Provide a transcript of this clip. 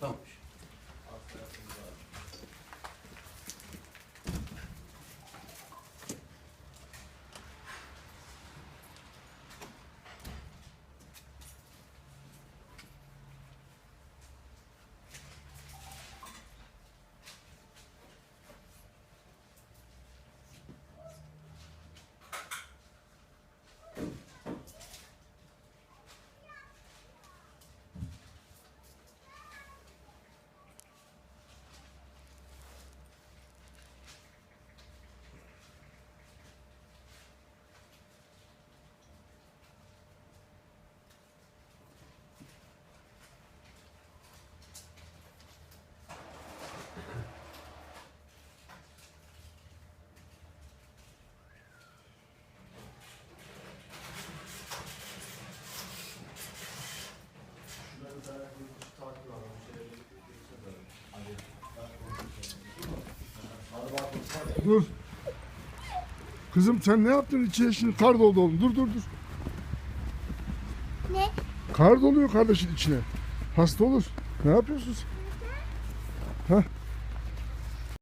Tamam. Dur. Kızım sen ne yaptın içine şimdi kar doldu oğlum. Dur dur dur. Ne? Kar doluyor kardeşin içine. Hasta olur. Ne yapıyorsun sen? Hah.